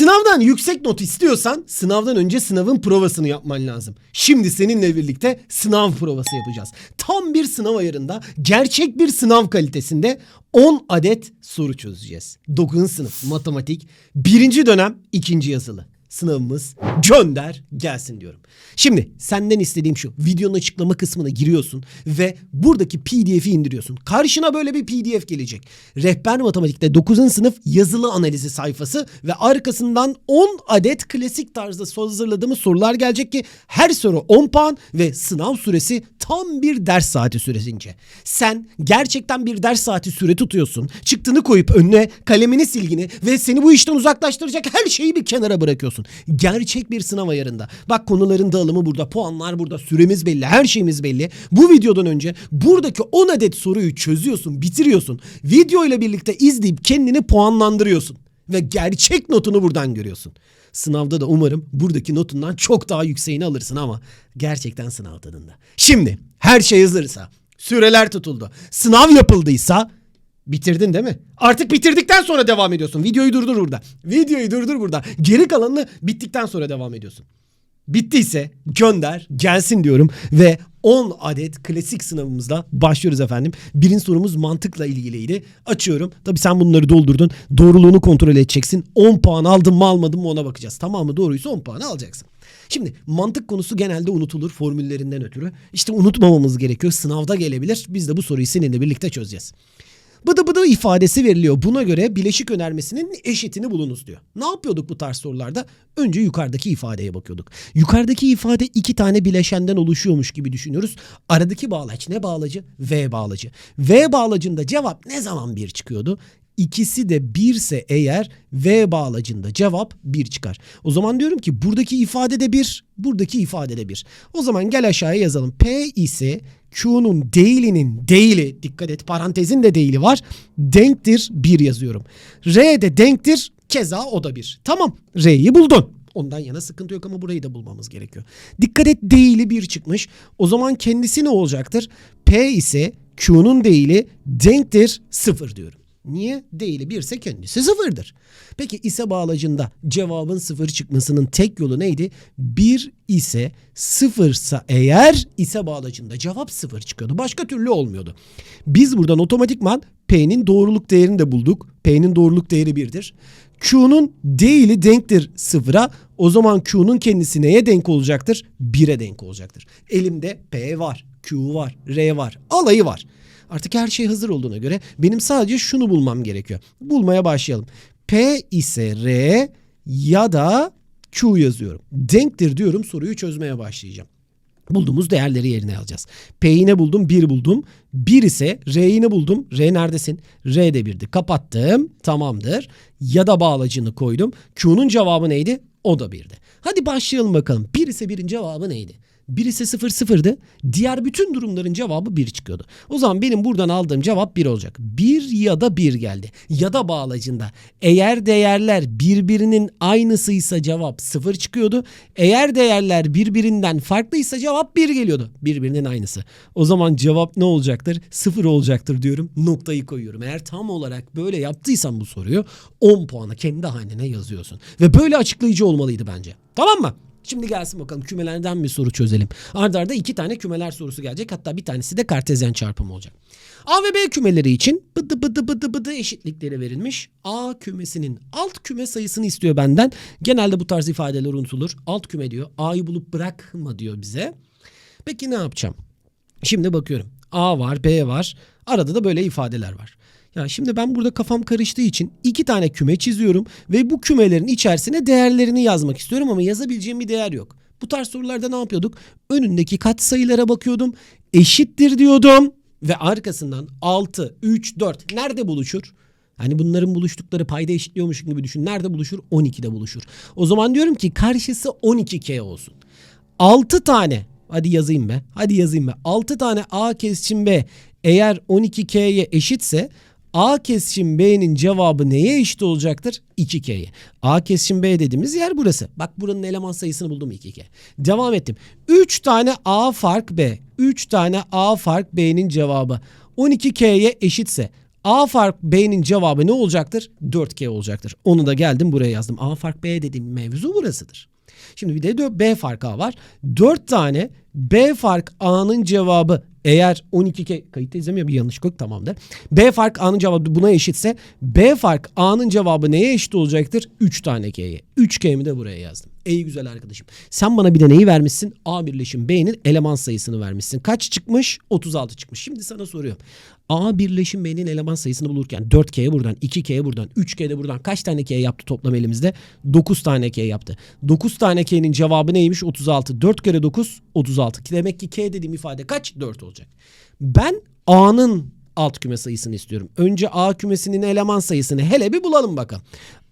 Sınavdan yüksek not istiyorsan sınavdan önce sınavın provasını yapman lazım. Şimdi seninle birlikte sınav provası yapacağız. Tam bir sınav ayarında gerçek bir sınav kalitesinde 10 adet soru çözeceğiz. 9. sınıf matematik 1. dönem 2. yazılı. Sınavımız gönder gelsin diyorum. Şimdi senden istediğim şu. Videonun açıklama kısmına giriyorsun ve buradaki pdf'i indiriyorsun. Karşına böyle bir pdf gelecek. Rehber matematikte 9. sınıf yazılı analizi sayfası ve arkasından 10 adet klasik tarzda hazırladığımız sorular gelecek ki her soru 10 puan ve sınav süresi tam bir ders saati süresince. Sen gerçekten bir ders saati süre tutuyorsun. Çıktığını koyup önüne kalemini silgini ve seni bu işten uzaklaştıracak her şeyi bir kenara bırakıyorsun. Gerçek bir sınav ayarında. Bak konuların dağılımı burada, puanlar burada, süremiz belli, her şeyimiz belli. Bu videodan önce buradaki 10 adet soruyu çözüyorsun, bitiriyorsun. Video ile birlikte izleyip kendini puanlandırıyorsun ve gerçek notunu buradan görüyorsun. Sınavda da umarım buradaki notundan çok daha yükseğini alırsın ama gerçekten sınav tadında. Şimdi her şey hazırsa, süreler tutuldu, sınav yapıldıysa bitirdin değil mi? Artık bitirdikten sonra devam ediyorsun. Videoyu durdur burada. Videoyu durdur burada. Geri kalanını bittikten sonra devam ediyorsun. Bittiyse gönder gelsin diyorum ve 10 adet klasik sınavımızla başlıyoruz efendim. Birinci sorumuz mantıkla ilgiliydi. Açıyorum. Tabii sen bunları doldurdun. Doğruluğunu kontrol edeceksin. 10 puan aldın mı almadın mı ona bakacağız. Tamamı doğruysa 10 puan alacaksın. Şimdi mantık konusu genelde unutulur formüllerinden ötürü. İşte unutmamamız gerekiyor. Sınavda gelebilir. Biz de bu soruyu seninle birlikte çözeceğiz. Bıdı bıdı ifadesi veriliyor. Buna göre bileşik önermesinin eşitini bulunuz diyor. Ne yapıyorduk bu tarz sorularda? Önce yukarıdaki ifadeye bakıyorduk. Yukarıdaki ifade iki tane bileşenden oluşuyormuş gibi düşünüyoruz. Aradaki bağlaç ne bağlacı? V bağlacı. V bağlacında cevap ne zaman bir çıkıyordu? İkisi de birse eğer V bağlacında cevap 1 çıkar. O zaman diyorum ki buradaki ifade de 1, buradaki ifade de 1. O zaman gel aşağıya yazalım. P ise Q'nun değilinin değili, dikkat et parantezin de değili var, denktir 1 yazıyorum. R de denktir, keza o da 1. Tamam, R'yi buldun. Ondan yana sıkıntı yok ama burayı da bulmamız gerekiyor. Dikkat et değili 1 çıkmış. O zaman kendisi ne olacaktır? P ise Q'nun değili denktir 0 diyorum. Niye? Değili 1 ise kendisi sıfırdır. Peki ise bağlacında cevabın sıfır çıkmasının tek yolu neydi? 1 ise sıfırsa eğer ise bağlacında cevap sıfır çıkıyordu. Başka türlü olmuyordu. Biz buradan otomatikman P'nin doğruluk değerini de bulduk. P'nin doğruluk değeri 1'dir. Q'nun değili denktir sıfıra. O zaman Q'nun kendisi neye denk olacaktır? 1'e denk olacaktır. Elimde P var, Q var, R var, alayı var. Artık her şey hazır olduğuna göre benim sadece şunu bulmam gerekiyor. Bulmaya başlayalım. P ise R ya da Q yazıyorum. Denktir diyorum soruyu çözmeye başlayacağım. Bulduğumuz değerleri yerine alacağız. P'yi ne buldum? 1 buldum. 1 ise R'yi ne buldum? R neredesin? R de 1'di. Kapattım. Tamamdır. Ya da bağlacını koydum. Q'nun cevabı neydi? O da 1'di. Hadi başlayalım bakalım. 1 ise 1'in cevabı neydi? 1 ise 0 sıfırdı. Diğer bütün durumların cevabı 1 çıkıyordu. O zaman benim buradan aldığım cevap 1 olacak. 1 ya da 1 geldi. Ya da bağlacında. Eğer değerler birbirinin aynısıysa cevap 0 çıkıyordu. Eğer değerler birbirinden farklıysa cevap 1 geliyordu. Birbirinin aynısı. O zaman cevap ne olacaktır? 0 olacaktır diyorum. Noktayı koyuyorum. Eğer tam olarak böyle yaptıysan bu soruyu 10 puanı kendi haline yazıyorsun. Ve böyle açıklayıcı olmalıydı bence. Tamam mı? Şimdi gelsin bakalım kümelerden bir soru çözelim. Arda arda iki tane kümeler sorusu gelecek. Hatta bir tanesi de kartezyen çarpımı olacak. A ve B kümeleri için bıdı bıdı bıdı bıdı eşitlikleri verilmiş. A kümesinin alt küme sayısını istiyor benden. Genelde bu tarz ifadeler unutulur. Alt küme diyor. A'yı bulup bırakma diyor bize. Peki ne yapacağım? Şimdi bakıyorum. A var, B var. Arada da böyle ifadeler var. Ya şimdi ben burada kafam karıştığı için iki tane küme çiziyorum ve bu kümelerin içerisine değerlerini yazmak istiyorum ama yazabileceğim bir değer yok. Bu tarz sorularda ne yapıyorduk? Önündeki kat sayılara bakıyordum. Eşittir diyordum ve arkasından 6, 3, 4 nerede buluşur? Hani bunların buluştukları payda eşitliyormuş gibi düşün. Nerede buluşur? 12'de buluşur. O zaman diyorum ki karşısı 12K olsun. 6 tane hadi yazayım be. Hadi yazayım be. 6 tane A kesişim B eğer 12K'ye eşitse A kesişim B'nin cevabı neye eşit olacaktır? 2K'ye. A kesişim B dediğimiz yer burası. Bak buranın eleman sayısını buldum 2K. Devam ettim. 3 tane A fark B. 3 tane A fark B'nin cevabı 12K'ye eşitse A fark B'nin cevabı ne olacaktır? 4K olacaktır. Onu da geldim buraya yazdım. A fark B dediğim mevzu burasıdır. Şimdi bir de B fark A var. 4 tane B fark A'nın cevabı eğer 12K kayıtta izlemiyor bir yanlış yok tamamdır. B fark A'nın cevabı buna eşitse B fark A'nın cevabı neye eşit olacaktır? 3 tane K'ye. 3K'mi de buraya yazdım. Ey güzel arkadaşım. Sen bana bir de neyi vermişsin? A birleşim B'nin eleman sayısını vermişsin. Kaç çıkmış? 36 çıkmış. Şimdi sana soruyorum. A birleşim B'nin eleman sayısını bulurken 4K'ye buradan, 2K'ye buradan, 3K'de buradan kaç tane K yaptı toplam elimizde? 9 tane K yaptı. 9 tane K'nin cevabı neymiş? 36. 4 kere 9 36. Demek ki K dediğim ifade kaç? 4 olacak. Ben A'nın alt küme sayısını istiyorum. Önce A kümesinin eleman sayısını hele bir bulalım bakalım.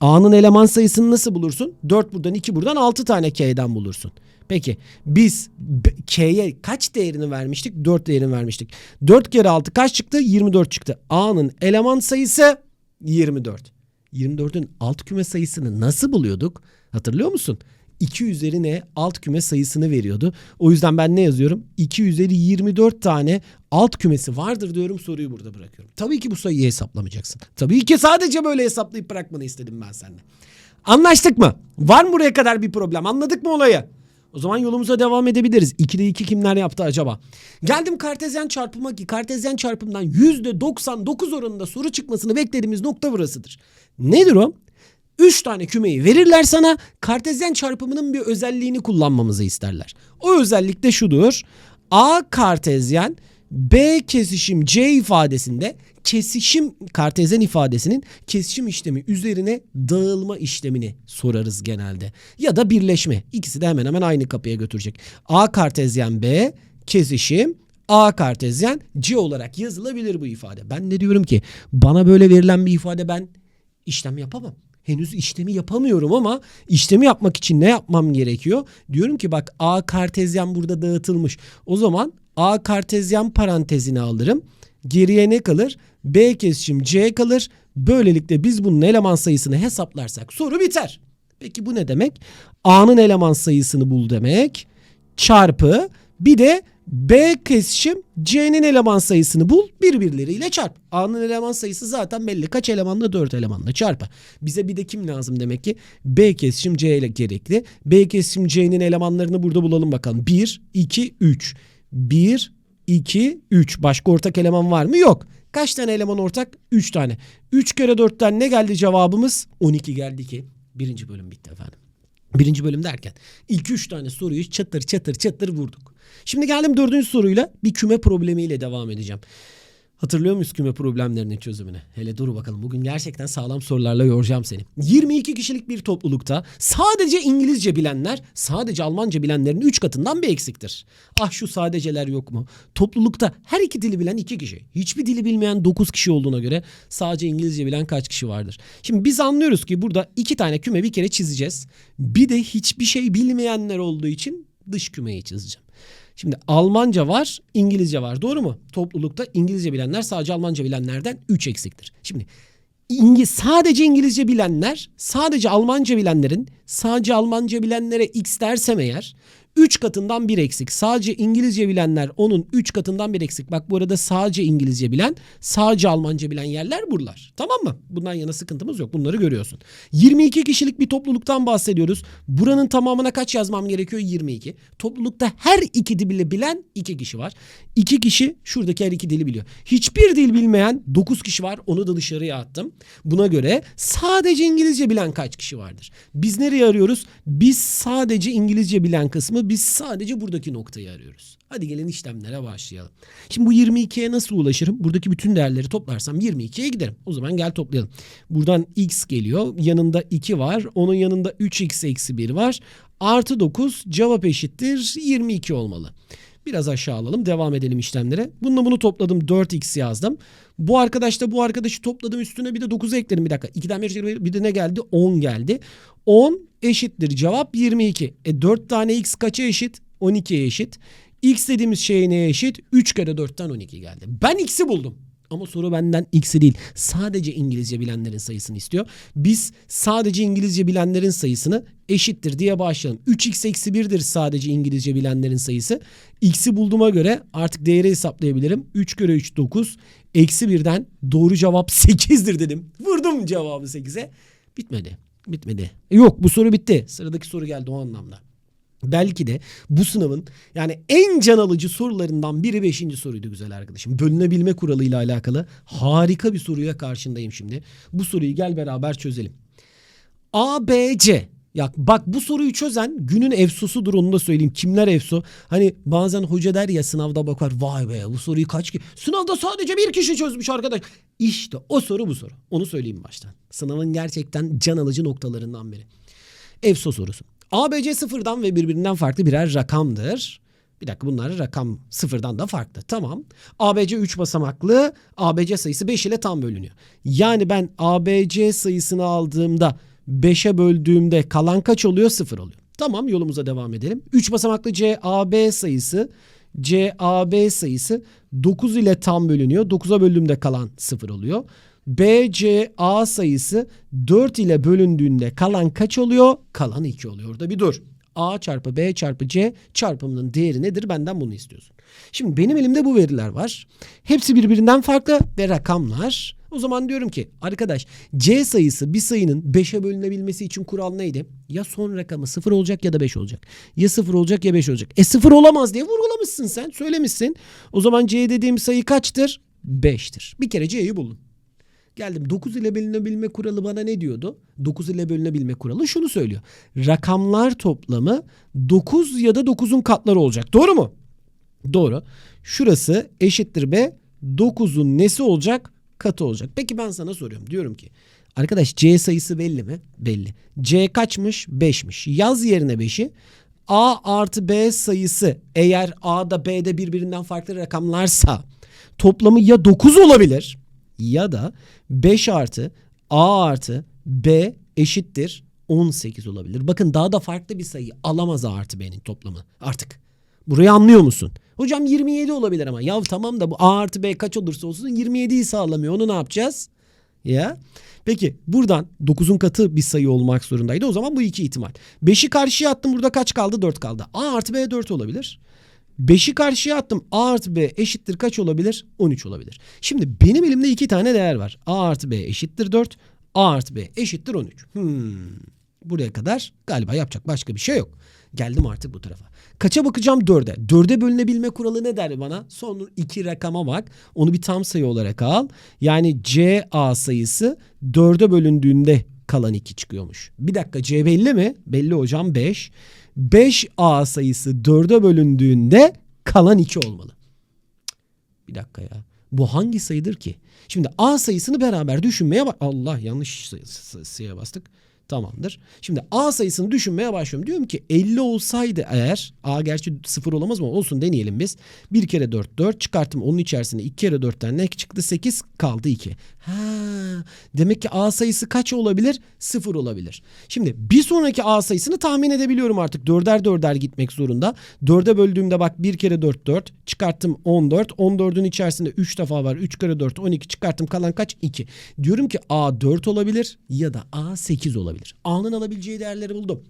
A'nın eleman sayısını nasıl bulursun? 4 buradan 2 buradan 6 tane K'den bulursun. Peki biz K'ye kaç değerini vermiştik? 4 değerini vermiştik. 4 kere 6 kaç çıktı? 24 çıktı. A'nın eleman sayısı 24. 24'ün alt küme sayısını nasıl buluyorduk? Hatırlıyor musun? 2 üzerine alt küme sayısını veriyordu. O yüzden ben ne yazıyorum? 2 üzeri 24 tane alt kümesi vardır diyorum soruyu burada bırakıyorum. Tabii ki bu sayıyı hesaplamayacaksın. Tabii ki sadece böyle hesaplayıp bırakmanı istedim ben senden. Anlaştık mı? Var mı buraya kadar bir problem? Anladık mı olayı? O zaman yolumuza devam edebiliriz. 2'de 2 kimler yaptı acaba? Geldim kartezyen çarpıma ki kartezyen çarpımdan %99 oranında soru çıkmasını beklediğimiz nokta burasıdır. Nedir o? 3 tane kümeyi verirler sana kartezyen çarpımının bir özelliğini kullanmamızı isterler. O özellik de şudur. A kartezyen B kesişim C ifadesinde kesişim kartezyen ifadesinin kesişim işlemi üzerine dağılma işlemini sorarız genelde. Ya da birleşme. İkisi de hemen hemen aynı kapıya götürecek. A kartezyen B kesişim A kartezyen C olarak yazılabilir bu ifade. Ben ne diyorum ki bana böyle verilen bir ifade ben işlem yapamam. Henüz işlemi yapamıyorum ama işlemi yapmak için ne yapmam gerekiyor? Diyorum ki bak A kartezyen burada dağıtılmış. O zaman A kartezyen parantezine alırım. Geriye ne kalır? B kesişim C kalır. Böylelikle biz bunun eleman sayısını hesaplarsak soru biter. Peki bu ne demek? A'nın eleman sayısını bul demek. Çarpı bir de B kesişim C'nin eleman sayısını bul birbirleriyle çarp. A'nın eleman sayısı zaten belli. Kaç elemanla 4 elemanla çarpı. Bize bir de kim lazım demek ki? B kesişim C ile gerekli. B kesişim C'nin elemanlarını burada bulalım bakalım. 1, 2, 3. 1, 2, 3. Başka ortak eleman var mı? Yok. Kaç tane eleman ortak? 3 tane. 3 kere 4'ten ne geldi cevabımız? 12 geldi ki. Birinci bölüm bitti efendim. Birinci bölüm derken ilk üç tane soruyu çatır çatır çatır vurduk. Şimdi geldim dördüncü soruyla bir küme problemiyle devam edeceğim. Hatırlıyor muyuz küme problemlerinin çözümünü? Hele dur bakalım bugün gerçekten sağlam sorularla yoracağım seni. 22 kişilik bir toplulukta sadece İngilizce bilenler sadece Almanca bilenlerin 3 katından bir eksiktir. Ah şu sadeceler yok mu? Toplulukta her iki dili bilen 2 kişi. Hiçbir dili bilmeyen 9 kişi olduğuna göre sadece İngilizce bilen kaç kişi vardır? Şimdi biz anlıyoruz ki burada iki tane küme bir kere çizeceğiz. Bir de hiçbir şey bilmeyenler olduğu için dış kümeyi çizeceğim. Şimdi Almanca var, İngilizce var. Doğru mu? Toplulukta İngilizce bilenler sadece Almanca bilenlerden 3 eksiktir. Şimdi İngi, sadece İngilizce bilenler, sadece Almanca bilenlerin, sadece Almanca bilenlere x dersem eğer 3 katından bir eksik. Sadece İngilizce bilenler onun 3 katından bir eksik. Bak bu arada sadece İngilizce bilen, sadece Almanca bilen yerler buralar. Tamam mı? Bundan yana sıkıntımız yok. Bunları görüyorsun. 22 kişilik bir topluluktan bahsediyoruz. Buranın tamamına kaç yazmam gerekiyor? 22. Toplulukta her iki dili bilen 2 kişi var. 2 kişi şuradaki her iki dili biliyor. Hiçbir dil bilmeyen 9 kişi var. Onu da dışarıya attım. Buna göre sadece İngilizce bilen kaç kişi vardır? Biz nereye arıyoruz? Biz sadece İngilizce bilen kısmı biz sadece buradaki noktayı arıyoruz. Hadi gelin işlemlere başlayalım. Şimdi bu 22'ye nasıl ulaşırım? Buradaki bütün değerleri toplarsam 22'ye giderim. O zaman gel toplayalım. Buradan x geliyor. Yanında 2 var. Onun yanında 3x eksi 1 var. Artı 9 cevap eşittir 22 olmalı. Biraz aşağı alalım. Devam edelim işlemlere. Bununla bunu topladım. 4x yazdım. Bu arkadaşla bu arkadaşı topladım. Üstüne bir de 9'u ekledim. Bir dakika. 2'den bir, bir de ne geldi? 10 geldi. 10 eşittir. Cevap 22. E 4 tane x kaça eşit? 12'ye eşit. X dediğimiz şey neye eşit? 3 kere 4'ten 12 geldi. Ben x'i buldum. Ama soru benden x'i değil. Sadece İngilizce bilenlerin sayısını istiyor. Biz sadece İngilizce bilenlerin sayısını eşittir diye başlayalım. 3x eksi 1'dir sadece İngilizce bilenlerin sayısı. X'i bulduğuma göre artık değeri hesaplayabilirim. 3 kere 3 9. Eksi 1'den doğru cevap 8'dir dedim. Vurdum cevabı 8'e. Bitmedi. Bitmedi. Yok bu soru bitti. Sıradaki soru geldi o anlamda. Belki de bu sınavın yani en can alıcı sorularından biri 5. soruydu güzel arkadaşım. Bölünebilme kuralıyla alakalı harika bir soruya karşındayım şimdi. Bu soruyu gel beraber çözelim. ABC ya bak bu soruyu çözen günün efsosudur onu da söyleyeyim. Kimler efso? Hani bazen hoca der ya sınavda bakar vay be bu soruyu kaç ki? Sınavda sadece bir kişi çözmüş arkadaş. İşte o soru bu soru. Onu söyleyeyim baştan. Sınavın gerçekten can alıcı noktalarından biri. EFSO sorusu. ABC sıfırdan ve birbirinden farklı birer rakamdır. Bir dakika bunlar rakam sıfırdan da farklı. Tamam. ABC 3 basamaklı. ABC sayısı 5 ile tam bölünüyor. Yani ben ABC sayısını aldığımda 5'e böldüğümde kalan kaç oluyor? 0 oluyor. Tamam yolumuza devam edelim. 3 basamaklı CAB sayısı CAB sayısı 9 ile tam bölünüyor. 9'a böldüğümde kalan 0 oluyor. BCA sayısı 4 ile bölündüğünde kalan kaç oluyor? Kalan 2 oluyor. Orada bir dur. A çarpı B çarpı C çarpımının değeri nedir? Benden bunu istiyorsun. Şimdi benim elimde bu veriler var. Hepsi birbirinden farklı ve rakamlar. O zaman diyorum ki arkadaş C sayısı bir sayının 5'e bölünebilmesi için kural neydi? Ya son rakamı 0 olacak ya da 5 olacak. Ya 0 olacak ya 5 olacak. E 0 olamaz diye vurgulamışsın sen söylemişsin. O zaman C dediğim sayı kaçtır? 5'tir. Bir kere C'yi buldum. Geldim 9 ile bölünebilme kuralı bana ne diyordu? 9 ile bölünebilme kuralı şunu söylüyor. Rakamlar toplamı 9 ya da 9'un katları olacak. Doğru mu? Doğru. Şurası eşittir B. 9'un nesi olacak? Katı olacak. Peki ben sana soruyorum. Diyorum ki arkadaş C sayısı belli mi? Belli. C kaçmış? 5'miş. Yaz yerine 5'i. A artı B sayısı eğer A da B de birbirinden farklı rakamlarsa toplamı ya 9 olabilir ya da 5 artı A artı B eşittir 18 olabilir. Bakın daha da farklı bir sayı alamaz A artı B'nin toplamı artık. Burayı anlıyor musun? Hocam 27 olabilir ama. Ya tamam da bu A artı B kaç olursa olsun 27'yi sağlamıyor. Onu ne yapacağız? Ya. Peki buradan 9'un katı bir sayı olmak zorundaydı. O zaman bu iki ihtimal. 5'i karşıya attım. Burada kaç kaldı? 4 kaldı. A artı B 4 olabilir. 5'i karşıya attım. A artı B eşittir kaç olabilir? 13 olabilir. Şimdi benim elimde iki tane değer var. A artı B eşittir 4. A artı B eşittir 13. Hmm. Buraya kadar galiba yapacak başka bir şey yok. Geldim artık bu tarafa. Kaça bakacağım? 4'e. 4'e bölünebilme kuralı ne der bana? Son iki rakama bak. Onu bir tam sayı olarak al. Yani CA sayısı 4'e bölündüğünde kalan 2 çıkıyormuş. Bir dakika C belli mi? Belli hocam 5. 5A sayısı 4'e bölündüğünde kalan 2 olmalı. Bir dakika ya. Bu hangi sayıdır ki? Şimdi A sayısını beraber düşünmeye bak. Allah yanlış sayıya bastık. Tamamdır. Şimdi A sayısını düşünmeye başlıyorum. Diyorum ki 50 olsaydı eğer A gerçi 0 olamaz mı? Olsun deneyelim biz. 1 kere 4 4 çıkarttım. Onun içerisinde 2 kere 4'ten ne çıktı? 8 kaldı 2. Ha, demek ki A sayısı kaç olabilir? 0 olabilir. Şimdi bir sonraki A sayısını tahmin edebiliyorum artık. 4'er 4'er gitmek zorunda. 4'e böldüğümde bak 1 kere 4 4 çıkarttım 14. 14'ün içerisinde 3 defa var. 3 kere 4 12 çıkarttım kalan kaç? 2. Diyorum ki A 4 olabilir ya da A 8 olabilir olabilir. A'nın alabileceği değerleri buldum.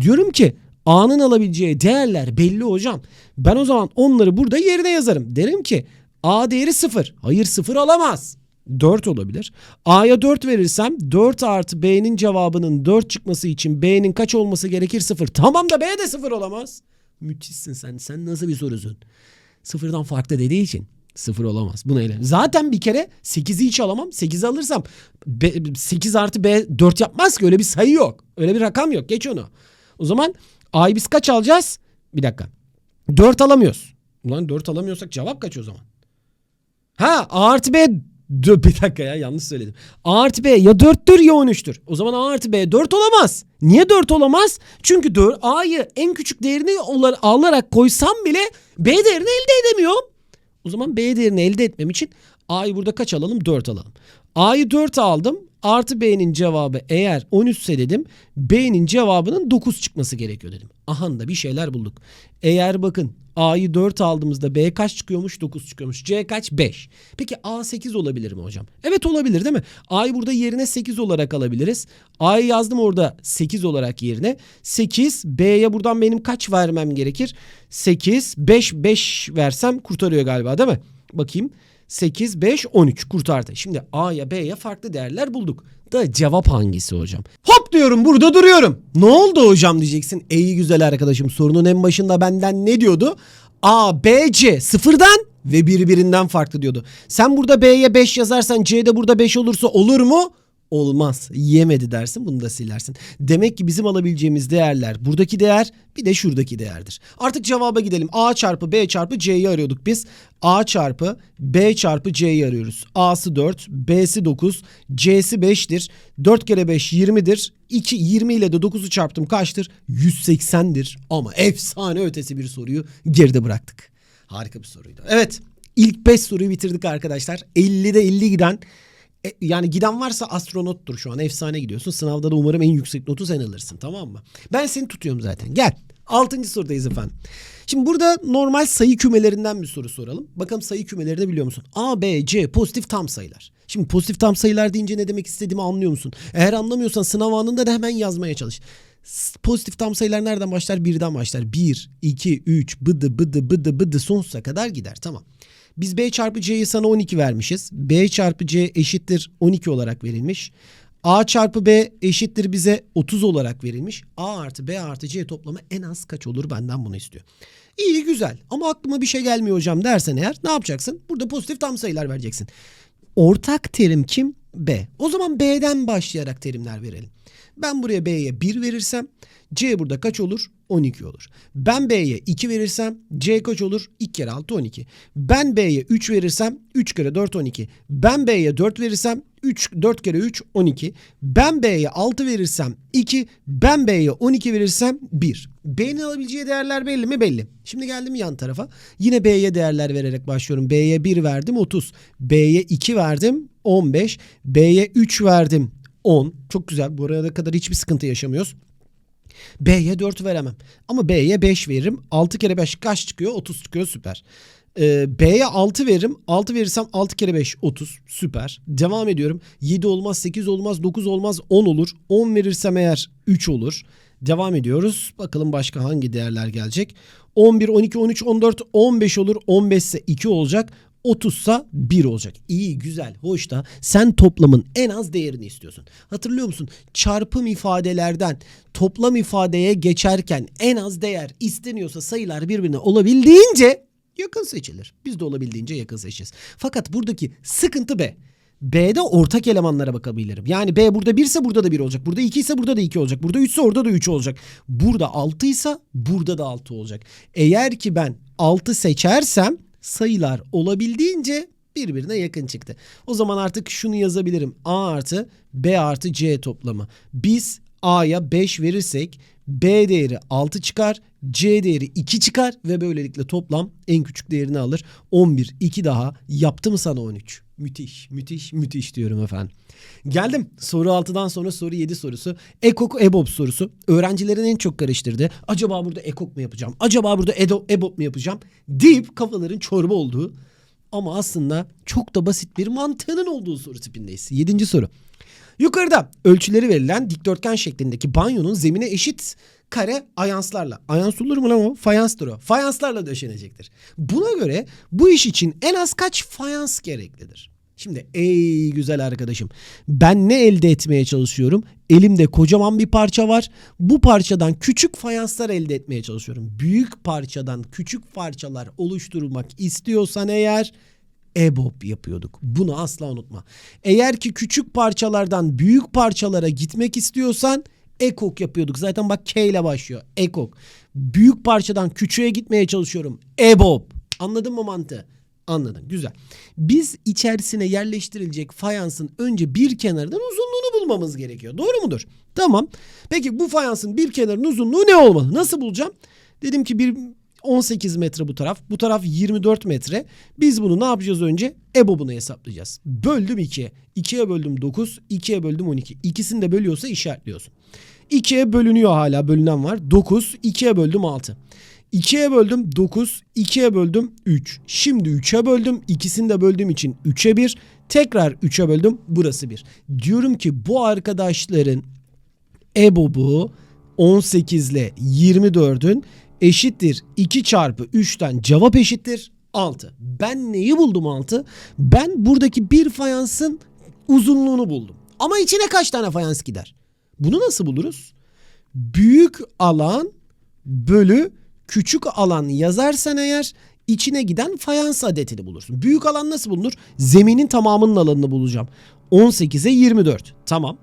Diyorum ki A'nın alabileceği değerler belli hocam. Ben o zaman onları burada yerine yazarım. Derim ki A değeri 0. Hayır 0 alamaz. 4 olabilir. A'ya 4 verirsem 4 artı B'nin cevabının 4 çıkması için B'nin kaç olması gerekir? 0. Tamam da B de 0 olamaz. Müthişsin sen. Sen nasıl bir sorusun? Sıfırdan farklı dediği için. Sıfır olamaz. Bu neyle? Zaten bir kere 8'i hiç alamam. 8'i alırsam B, 8 artı B 4 yapmaz ki. Öyle bir sayı yok. Öyle bir rakam yok. Geç onu. O zaman A'yı biz kaç alacağız? Bir dakika. 4 alamıyoruz. Ulan 4 alamıyorsak cevap kaç o zaman? Ha A artı B bir dakika ya yanlış söyledim. A artı B ya 4'tür ya 13'tür. O zaman A artı B 4 olamaz. Niye 4 olamaz? Çünkü 4 A'yı en küçük değerini alarak koysam bile B değerini elde edemiyorum. O zaman B değerini elde etmem için A'yı burada kaç alalım? 4 alalım. A'yı 4 aldım. Artı B'nin cevabı eğer 13 ise dedim. B'nin cevabının 9 çıkması gerekiyor dedim. Aha da bir şeyler bulduk. Eğer bakın A'yı 4 aldığımızda B kaç çıkıyormuş? 9 çıkıyormuş. C kaç? 5. Peki A 8 olabilir mi hocam? Evet olabilir değil mi? A'yı burada yerine 8 olarak alabiliriz. A'yı yazdım orada 8 olarak yerine. 8 B'ye buradan benim kaç vermem gerekir? 8 5 5 versem kurtarıyor galiba değil mi? Bakayım. 8, 5, 13 kurtardı. Şimdi A'ya B'ye farklı değerler bulduk. Da cevap hangisi hocam? Hop diyorum burada duruyorum. Ne oldu hocam diyeceksin. Ey güzel arkadaşım sorunun en başında benden ne diyordu? A, B, C sıfırdan ve birbirinden farklı diyordu. Sen burada B'ye 5 yazarsan C'de burada 5 olursa olur mu? Olmaz. Yemedi dersin bunu da silersin. Demek ki bizim alabileceğimiz değerler buradaki değer bir de şuradaki değerdir. Artık cevaba gidelim. A çarpı B çarpı C'yi arıyorduk biz. A çarpı B çarpı C'yi arıyoruz. A'sı 4, B'si 9, C'si 5'tir. 4 kere 5 20'dir. 2 20 ile de 9'u çarptım kaçtır? 180'dir. Ama efsane ötesi bir soruyu geride bıraktık. Harika bir soruydu. Evet ilk 5 soruyu bitirdik arkadaşlar. 50'de 50 giden e, yani giden varsa astronottur şu an. Efsane gidiyorsun. Sınavda da umarım en yüksek notu sen alırsın tamam mı? Ben seni tutuyorum zaten. Gel. Altıncı sorudayız efendim. Şimdi burada normal sayı kümelerinden bir soru soralım. Bakalım sayı kümelerini biliyor musun? A, B, C pozitif tam sayılar. Şimdi pozitif tam sayılar deyince ne demek istediğimi anlıyor musun? Eğer anlamıyorsan sınav anında da hemen yazmaya çalış. Pozitif tam sayılar nereden başlar? Birden başlar. 1, 2, 3, bıdı bıdı bıdı bıdı sonsuza kadar gider. Tamam. Biz B çarpı C'yi sana 12 vermişiz. B çarpı C eşittir 12 olarak verilmiş. A çarpı B eşittir bize 30 olarak verilmiş. A artı B artı C toplamı en az kaç olur benden bunu istiyor. İyi güzel ama aklıma bir şey gelmiyor hocam dersen eğer ne yapacaksın? Burada pozitif tam sayılar vereceksin. Ortak terim kim? B. O zaman B'den başlayarak terimler verelim. Ben buraya B'ye 1 verirsem C burada kaç olur? 12 olur. Ben B'ye 2 verirsem C kaç olur? 2 kere 6 12. Ben B'ye 3 verirsem 3 kere 4 12. Ben B'ye 4 verirsem 3 4 kere 3 12. Ben B'ye 6 verirsem 2. Ben B'ye 12 verirsem 1. B'nin alabileceği değerler belli mi? Belli. Şimdi geldim yan tarafa. Yine B'ye değerler vererek başlıyorum. B'ye 1 verdim 30. B'ye 2 verdim 15. B'ye 3 verdim 10. Çok güzel. Buraya kadar hiçbir sıkıntı yaşamıyoruz. B'ye 4 veremem. Ama B'ye 5 veririm. 6 kere 5 kaç çıkıyor? 30 çıkıyor süper. Ee, B'ye 6 veririm. 6 verirsem 6 kere 5 30 süper. Devam ediyorum. 7 olmaz 8 olmaz 9 olmaz 10 olur. 10 verirsem eğer 3 olur. Devam ediyoruz. Bakalım başka hangi değerler gelecek. 11, 12, 13, 14, 15 olur. 15 ise 2 olacak. 30 ise 1 olacak. İyi, güzel, hoş da sen toplamın en az değerini istiyorsun. Hatırlıyor musun? Çarpım ifadelerden toplam ifadeye geçerken en az değer isteniyorsa sayılar birbirine olabildiğince yakın seçilir. Biz de olabildiğince yakın seçeceğiz. Fakat buradaki sıkıntı B. B'de ortak elemanlara bakabilirim. Yani B burada 1 ise burada da 1 olacak. Burada 2 ise burada da 2 olacak. Burada 3 ise orada da 3 olacak. Burada 6 ise burada da 6 olacak. Eğer ki ben 6 seçersem sayılar olabildiğince birbirine yakın çıktı. O zaman artık şunu yazabilirim. A artı B artı C toplamı. Biz A'ya 5 verirsek B değeri 6 çıkar. C değeri 2 çıkar ve böylelikle toplam en küçük değerini alır. 11, 2 daha yaptı mı sana 13? Müthiş, müthiş, müthiş diyorum efendim. Geldim soru 6'dan sonra soru 7 sorusu. Ekok EBOB sorusu. Öğrencilerin en çok karıştırdığı. Acaba burada ekok mu yapacağım? Acaba burada edo, EBOB mu yapacağım? Deyip kafaların çorba olduğu. Ama aslında çok da basit bir mantığının olduğu soru tipindeyiz. Yedinci soru. Yukarıda ölçüleri verilen dikdörtgen şeklindeki banyonun zemine eşit kare ayanslarla. Ayans olur mu lan o? Fayanstır o. Fayanslarla döşenecektir. Buna göre bu iş için en az kaç fayans gereklidir? Şimdi ey güzel arkadaşım ben ne elde etmeye çalışıyorum? Elimde kocaman bir parça var. Bu parçadan küçük fayanslar elde etmeye çalışıyorum. Büyük parçadan küçük parçalar oluşturmak istiyorsan eğer EBOB yapıyorduk. Bunu asla unutma. Eğer ki küçük parçalardan büyük parçalara gitmek istiyorsan EKOK yapıyorduk. Zaten bak K ile başlıyor. EKOK. Büyük parçadan küçüğe gitmeye çalışıyorum. EBOB. Anladın mı mantığı? Anladın. Güzel. Biz içerisine yerleştirilecek fayansın önce bir kenarından uzunluğunu bulmamız gerekiyor. Doğru mudur? Tamam. Peki bu fayansın bir kenarının uzunluğu ne olmalı? Nasıl bulacağım? Dedim ki bir 18 metre bu taraf. Bu taraf 24 metre. Biz bunu ne yapacağız önce? EBOB'unu hesaplayacağız. Böldüm 2'ye. 2'ye böldüm 9. 2'ye böldüm 12. İkisini de bölüyorsa işaretliyorsun. 2'ye bölünüyor hala bölünen var. 9. 2'ye böldüm 6. 2'ye böldüm 9, 2'ye böldüm 3. Şimdi 3'e böldüm. İkisini de böldüğüm için 3'e 1. Tekrar 3'e böldüm. Burası 1. Diyorum ki bu arkadaşların EBOB'u 18 ile 24'ün eşittir 2 çarpı 3'ten cevap eşittir 6. Ben neyi buldum 6? Ben buradaki bir fayansın uzunluğunu buldum. Ama içine kaç tane fayans gider? Bunu nasıl buluruz? Büyük alan bölü küçük alan yazarsan eğer içine giden fayans adetini bulursun. Büyük alan nasıl bulunur? Zeminin tamamının alanını bulacağım. 18'e 24. Tamam.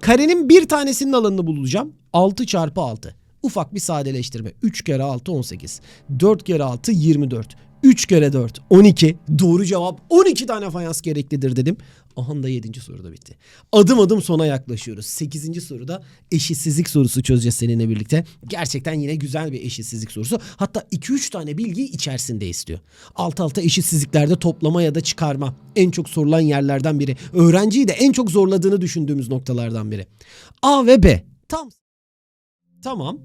Karenin bir tanesinin alanını bulacağım. 6 çarpı 6. Ufak bir sadeleştirme. 3 kere 6 18. 4 kere 6 24. 3 kere 4 12. Doğru cevap 12 tane fayans gereklidir dedim. Aha da 7. soruda bitti. Adım adım sona yaklaşıyoruz. 8. soruda eşitsizlik sorusu çözeceğiz seninle birlikte. Gerçekten yine güzel bir eşitsizlik sorusu. Hatta 2-3 tane bilgiyi içerisinde istiyor. Alt alta eşitsizliklerde toplama ya da çıkarma. En çok sorulan yerlerden biri. Öğrenciyi de en çok zorladığını düşündüğümüz noktalardan biri. A ve B. Tam Tamam.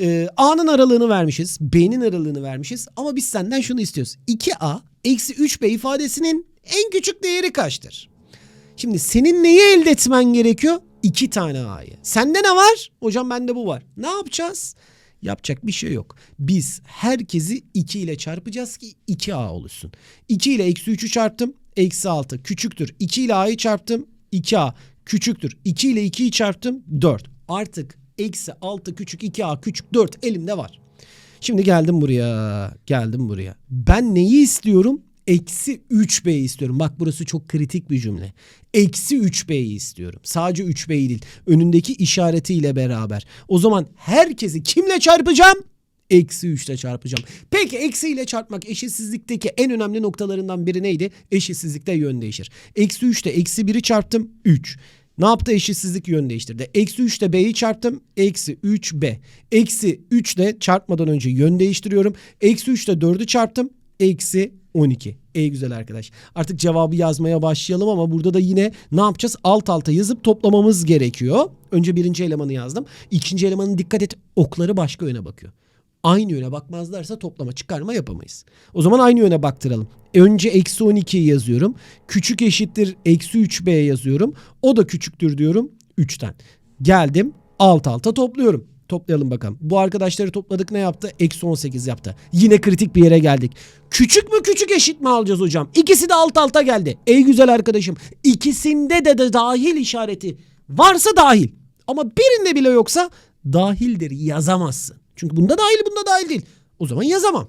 Ee, A'nın aralığını vermişiz. B'nin aralığını vermişiz. Ama biz senden şunu istiyoruz. 2A eksi 3B ifadesinin en küçük değeri kaçtır? Şimdi senin neyi elde etmen gerekiyor? İki tane A'yı. Sende ne var? Hocam bende bu var. Ne yapacağız? Yapacak bir şey yok. Biz herkesi 2 ile çarpacağız ki 2A oluşsun. 2 ile eksi 3'ü çarptım. Eksi 6 küçüktür. 2 ile A'yı çarptım. 2A küçüktür. 2 ile 2'yi çarptım. 4. Artık eksi 6 küçük 2A küçük 4 elimde var. Şimdi geldim buraya. Geldim buraya. Ben neyi istiyorum? Eksi 3B'yi istiyorum. Bak burası çok kritik bir cümle. Eksi 3B'yi istiyorum. Sadece 3B'yi değil. Önündeki işaretiyle beraber. O zaman herkesi kimle çarpacağım? Eksi 3 ile çarpacağım. Peki eksi ile çarpmak eşitsizlikteki en önemli noktalarından biri neydi? Eşitsizlikte yön değişir. Eksi 3 ile eksi 1'i çarptım 3. Ne yaptı? Eşitsizlik yön değiştirdi. Eksi 3 ile b'yi çarptım. Eksi 3b. Eksi 3 ile çarpmadan önce yön değiştiriyorum. Eksi 3 ile 4'ü çarptım. Eksi 12. Ey güzel arkadaş. Artık cevabı yazmaya başlayalım ama burada da yine ne yapacağız? Alt alta yazıp toplamamız gerekiyor. Önce birinci elemanı yazdım. İkinci elemanın dikkat et okları başka yöne bakıyor. Aynı yöne bakmazlarsa toplama çıkarma yapamayız. O zaman aynı yöne baktıralım. Önce eksi 12'yi yazıyorum. Küçük eşittir eksi 3b yazıyorum. O da küçüktür diyorum 3'ten. Geldim alt alta topluyorum. Toplayalım bakalım. Bu arkadaşları topladık ne yaptı? Eksi 18 yaptı. Yine kritik bir yere geldik. Küçük mü küçük eşit mi alacağız hocam? İkisi de alt alta geldi. Ey güzel arkadaşım. İkisinde de, de dahil işareti varsa dahil. Ama birinde bile yoksa dahildir yazamazsın. Çünkü bunda dahil bunda dahil değil. O zaman yazamam.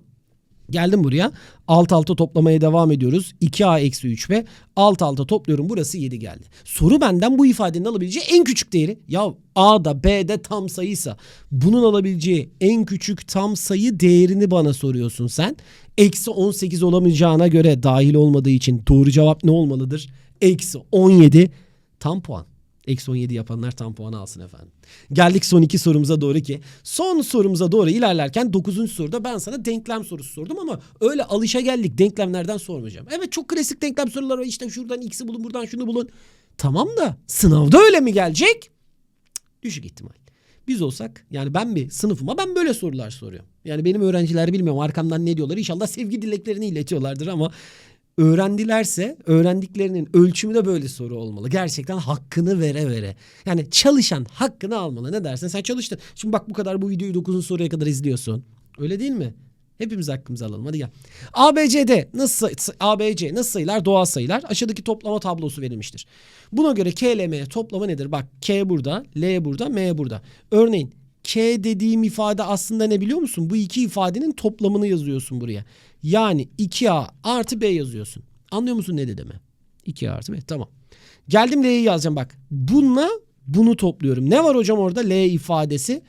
Geldim buraya. Alt alta toplamaya devam ediyoruz. 2a eksi 3b. Alt alta topluyorum. Burası 7 geldi. Soru benden bu ifadenin alabileceği en küçük değeri. Ya a'da b'de tam sayıysa bunun alabileceği en küçük tam sayı değerini bana soruyorsun sen. Eksi 18 olamayacağına göre dahil olmadığı için doğru cevap ne olmalıdır? Eksi 17 tam puan. Eksi 17 yapanlar tam puan alsın efendim. Geldik son iki sorumuza doğru ki son sorumuza doğru ilerlerken 9. soruda ben sana denklem sorusu sordum ama öyle alışa geldik denklemlerden sormayacağım. Evet çok klasik denklem soruları var işte şuradan x'i bulun buradan şunu bulun. Tamam da sınavda öyle mi gelecek? Düşük ihtimal. Biz olsak yani ben bir sınıfıma ben böyle sorular soruyorum. Yani benim öğrenciler bilmiyorum arkamdan ne diyorlar. İnşallah sevgi dileklerini iletiyorlardır ama öğrendilerse öğrendiklerinin ölçümü de böyle soru olmalı. Gerçekten hakkını vere vere. Yani çalışan hakkını almalı. Ne dersin? Sen çalıştın. Şimdi bak bu kadar bu videoyu 9. soruya kadar izliyorsun. Öyle değil mi? Hepimiz hakkımızı alalım. Hadi gel. ABC'de nasıl ABC nasıl sayılar? Doğal sayılar. Aşağıdaki toplama tablosu verilmiştir. Buna göre K ile M toplamı nedir? Bak K burada, L burada, M burada. Örneğin K dediğim ifade aslında ne biliyor musun? Bu iki ifadenin toplamını yazıyorsun buraya. Yani 2A artı B yazıyorsun. Anlıyor musun ne dediğimi? 2A artı B. Tamam. Geldim L'yi yazacağım bak. Bununla bunu topluyorum. Ne var hocam orada? L ifadesi.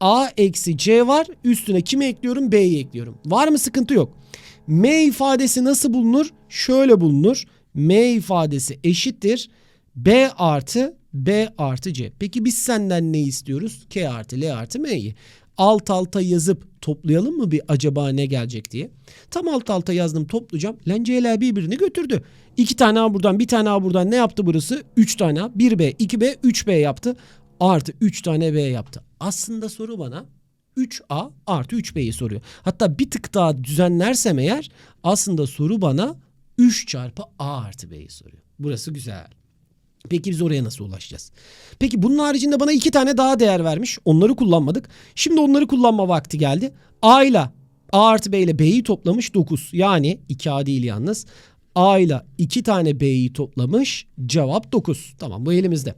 A eksi C var. Üstüne kimi ekliyorum? B'yi ekliyorum. Var mı sıkıntı yok. M ifadesi nasıl bulunur? Şöyle bulunur. M ifadesi eşittir. B artı B artı C. Peki biz senden ne istiyoruz? K artı L artı M'yi. Alt alta yazıp toplayalım mı bir acaba ne gelecek diye. Tam alt alta yazdım toplayacağım. Lan C'ler birbirini götürdü. İki tane A buradan bir tane A buradan ne yaptı burası? Üç tane A. 1B, 2B, 3B yaptı. Artı 3 tane B yaptı. Aslında soru bana 3A artı 3B'yi soruyor. Hatta bir tık daha düzenlersem eğer aslında soru bana 3 çarpı A artı B'yi soruyor. Burası güzel. Peki biz oraya nasıl ulaşacağız? Peki bunun haricinde bana iki tane daha değer vermiş. Onları kullanmadık. Şimdi onları kullanma vakti geldi. A ile A artı B ile B'yi toplamış 9. Yani 2A değil yalnız. A ile 2 tane B'yi toplamış. Cevap 9. Tamam bu elimizde.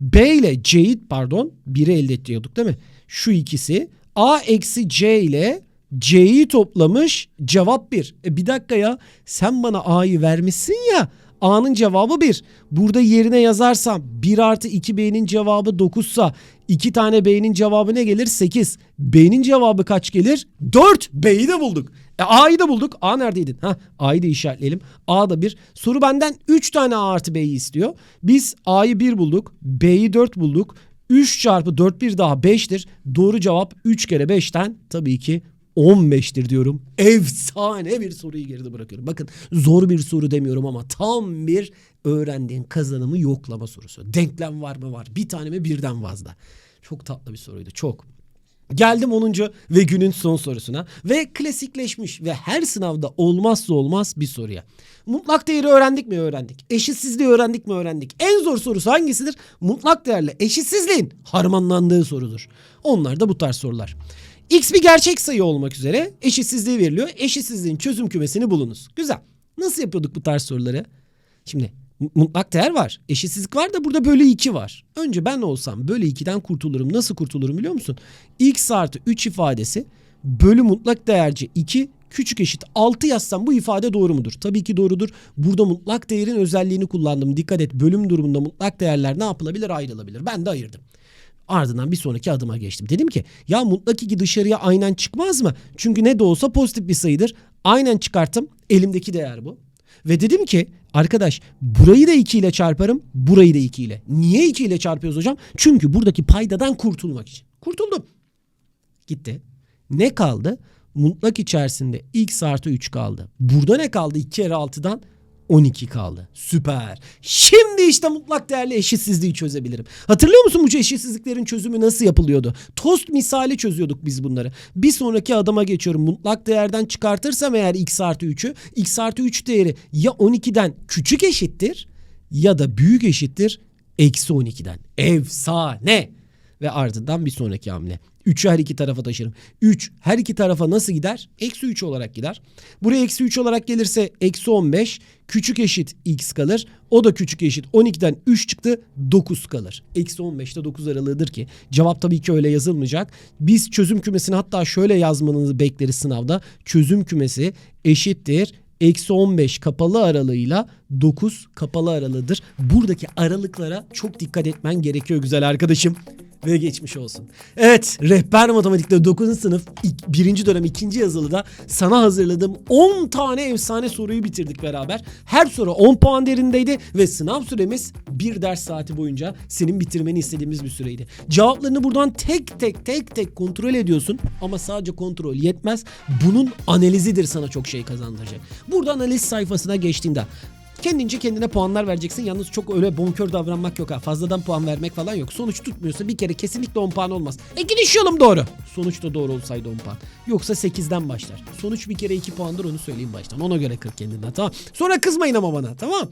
B ile C'yi pardon 1'i elde ediyorduk değil mi? Şu ikisi. A eksi C ile C'yi toplamış. Cevap 1. E bir dakika ya. Sen bana A'yı vermişsin ya. A'nın cevabı 1. Burada yerine yazarsam 1 artı 2B'nin cevabı 9 sa 2 tane B'nin cevabı ne gelir? 8. B'nin cevabı kaç gelir? 4. B'yi de bulduk. E, A'yı da bulduk. A neredeydin? Ha, A'yı da işaretleyelim. A da 1. Soru benden 3 tane A artı B'yi istiyor. Biz A'yı 1 bulduk. B'yi 4 bulduk. 3 çarpı 4 bir daha 5'tir. Doğru cevap 3 kere 5'ten tabii ki 15'tir diyorum. Efsane bir soruyu geride bırakıyorum. Bakın zor bir soru demiyorum ama tam bir öğrendiğin kazanımı yoklama sorusu. Denklem var mı var. Bir tane mi birden fazla. Çok tatlı bir soruydu çok. Geldim 10. ve günün son sorusuna ve klasikleşmiş ve her sınavda olmazsa olmaz bir soruya. Mutlak değeri öğrendik mi öğrendik. Eşitsizliği öğrendik mi öğrendik. En zor sorusu hangisidir? Mutlak değerle eşitsizliğin harmanlandığı sorudur. Onlar da bu tarz sorular. X bir gerçek sayı olmak üzere eşitsizliği veriliyor. Eşitsizliğin çözüm kümesini bulunuz. Güzel. Nasıl yapıyorduk bu tarz soruları? Şimdi mu- mutlak değer var. Eşitsizlik var da burada bölü 2 var. Önce ben olsam bölü 2'den kurtulurum. Nasıl kurtulurum biliyor musun? X artı 3 ifadesi bölü mutlak değerci 2 küçük eşit 6 yazsam bu ifade doğru mudur? Tabii ki doğrudur. Burada mutlak değerin özelliğini kullandım. Dikkat et bölüm durumunda mutlak değerler ne yapılabilir? Ayrılabilir. Ben de ayırdım. Ardından bir sonraki adıma geçtim. Dedim ki ya mutlak 2 dışarıya aynen çıkmaz mı? Çünkü ne de olsa pozitif bir sayıdır. Aynen çıkarttım. Elimdeki değer bu. Ve dedim ki arkadaş burayı da 2 ile çarparım. Burayı da 2 ile. Niye 2 ile çarpıyoruz hocam? Çünkü buradaki paydadan kurtulmak için. Kurtuldum. Gitti. Ne kaldı? Mutlak içerisinde x artı 3 kaldı. Burada ne kaldı? 2 kere 6'dan 12 kaldı. Süper. Şimdi işte mutlak değerli eşitsizliği çözebilirim. Hatırlıyor musun bu eşitsizliklerin çözümü nasıl yapılıyordu? Tost misali çözüyorduk biz bunları. Bir sonraki adıma geçiyorum. Mutlak değerden çıkartırsam eğer x artı 3'ü x artı 3 değeri ya 12'den küçük eşittir ya da büyük eşittir eksi 12'den. Efsane. Ve ardından bir sonraki hamle. 3'ü her iki tarafa taşırım. 3 her iki tarafa nasıl gider? Eksi 3 olarak gider. Buraya eksi 3 olarak gelirse eksi 15 küçük eşit x kalır. O da küçük eşit 12'den 3 çıktı 9 kalır. Eksi 15 ile 9 aralığıdır ki cevap tabii ki öyle yazılmayacak. Biz çözüm kümesini hatta şöyle yazmanızı bekleriz sınavda. Çözüm kümesi eşittir Eksi 15 kapalı aralığıyla 9 kapalı aralığıdır. Buradaki aralıklara çok dikkat etmen gerekiyor güzel arkadaşım. Ve geçmiş olsun. Evet rehber matematikte 9. sınıf 1. dönem 2. yazılıda sana hazırladığım 10 tane efsane soruyu bitirdik beraber. Her soru 10 puan değerindeydi ve sınav süremiz bir ders saati boyunca senin bitirmeni istediğimiz bir süreydi. Cevaplarını buradan tek tek tek tek kontrol ediyorsun ama sadece kontrol yetmez. Bunun analizidir sana çok şey kazandıracak. Burada analiz sayfasına geçtiğinde Kendince kendine puanlar vereceksin. Yalnız çok öyle bonkör davranmak yok ha. Fazladan puan vermek falan yok. Sonuç tutmuyorsa bir kere kesinlikle 10 puan olmaz. E gidiş yolum doğru. Sonuç da doğru olsaydı 10 puan. Yoksa 8'den başlar. Sonuç bir kere 2 puandır onu söyleyeyim baştan. Ona göre kır kendinden tamam. Sonra kızmayın ama bana tamam.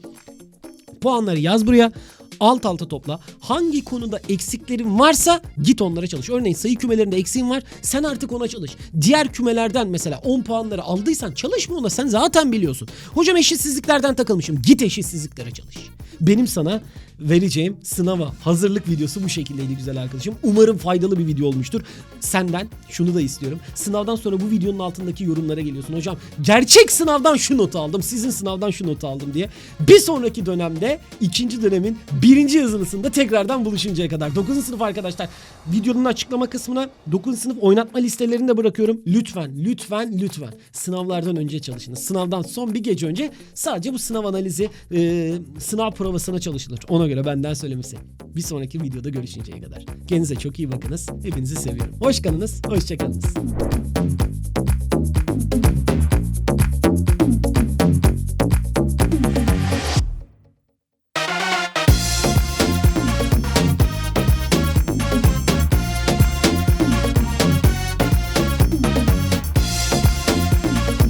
Puanları yaz buraya. Alt alta topla. Hangi konuda eksiklerin varsa git onlara çalış. Örneğin sayı kümelerinde eksiğin var. Sen artık ona çalış. Diğer kümelerden mesela 10 puanları aldıysan çalışma ona. Sen zaten biliyorsun. Hocam eşitsizliklerden takılmışım. Git eşitsizliklere çalış. Benim sana vereceğim sınava hazırlık videosu bu şekildeydi güzel arkadaşım. Umarım faydalı bir video olmuştur. Senden şunu da istiyorum. Sınavdan sonra bu videonun altındaki yorumlara geliyorsun. Hocam gerçek sınavdan şu notu aldım. Sizin sınavdan şu notu aldım diye. Bir sonraki dönemde ikinci dönemin birinci yazılısında tekrardan buluşuncaya kadar. 9. sınıf arkadaşlar. Videonun açıklama kısmına 9. sınıf oynatma listelerini de bırakıyorum. Lütfen, lütfen, lütfen sınavlardan önce çalışınız. Sınavdan son bir gece önce sadece bu sınav analizi, e, sınav provasına çalışılır. Ona ona göre benden söylemesi. Bir sonraki videoda görüşünceye kadar. Kendinize çok iyi bakınız. Hepinizi seviyorum. hoş Hoşçakalınız. Hoşçakalınız.